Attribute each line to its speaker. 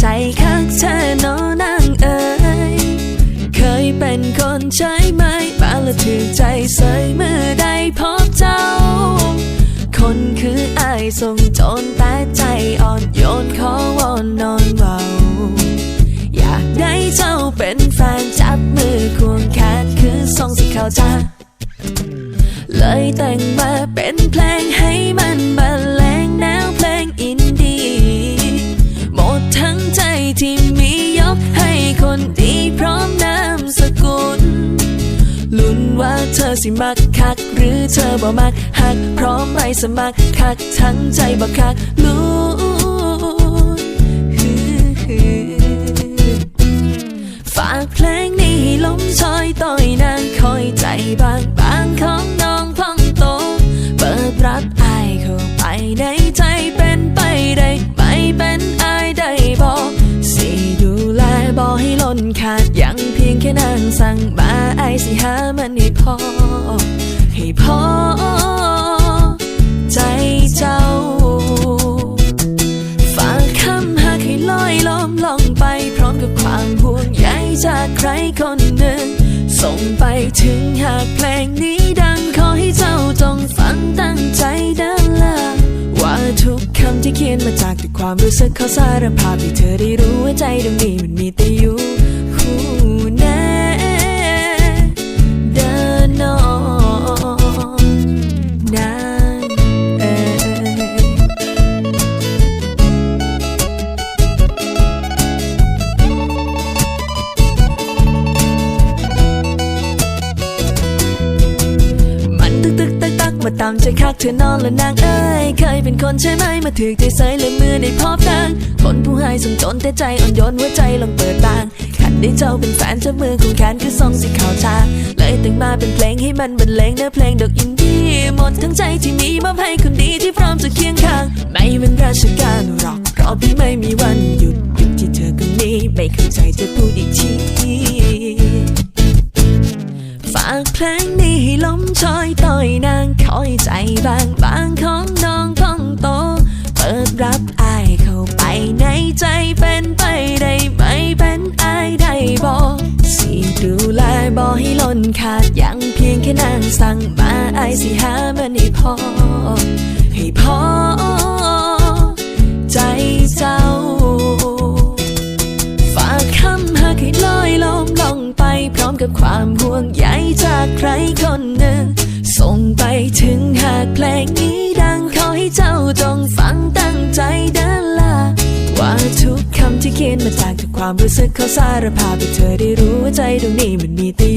Speaker 1: ใจคักเธอนอนั่งเอ๋ยเคยเป็นคนใช่ไหมบางละถือใจเสยเมื่อได้พบเจ้า คนคืออายทรงโจนแต่ใจอ่อนโยนขอวอนนอนเบาอยากได้เจ้าเป็นแฟนจับมือควงแขนคือทรงสิเขาจ้าเลยแต่งมาเป็นเพลงให้ มักคัก หรือเธอบ่มักหัก พร้อมไปสมัครคักทั้งใจบ่คักลุ้ฝากเพลงนี้ให้ลมชอยต่อยนางคอยใจบางบางของน้องพองโต เปิดรับอายเข้าไปในใจเป็นไปได้ไม่เป็นอายได้บอกสิดูแลบอกให้ล้นขาดยังเพียง แค่นางสั่งมาไอสิหามันให้พอ ให้พอ ใจเจ้าฝากคำหากให้ลอยล้อมลองไป พร้อมกับความห่วงใยจากใครคนหนึ่ง ส่งไปถึงหากเพลงนี้ดังขอให้เจ้าจงฟังตั้งใจเดินละว่าทุกคำที่เขียนมาจากแต่ความรู้สึกเขาสารภาพให้เธอได้รู้ว่าใจตรงนี้มันมีแต่ ตามใจคักเธอนอนและนางเอ้ยเคยเป็นคนใช่ไหมมาถือใจใสเลยมือได้พบนางคนผู้ให้สมจนแต่ใจอ่อนโยนหัวใจลองเปิดบางขันได้เจ้าเป็นแฟนจ้ามือของแขนคือทรงสีขาวชาเลยแต่งมาเป็นเพลงให้มันบรรเลงเนื้อเพลงดอกอินดี้หมดทั้งใจที่มีมอบให้คนดีที่พร้อมจะเคียงข้าง ไม่เป็นราชการหรอกเพราะพี่ไม่มีวันหยุดหยุดที่เธอคนนี้ไม่เข้าใจจะพูดอีกทีฝากเพลง บางบางของน้องพองโต เปิดรับอายเข้าไปในใจเป็นไปได้ไหมเป็นอายได้บอกสิดูแลบอให้ล้นขาดยังเพียงแค่นางสั่งมาอายสิหามันให้พอให้พอใจเจ้า ความรู้สึกเขาสารภาพให้เธอได้รู้ว่าใจดวงนี้มันมีแต่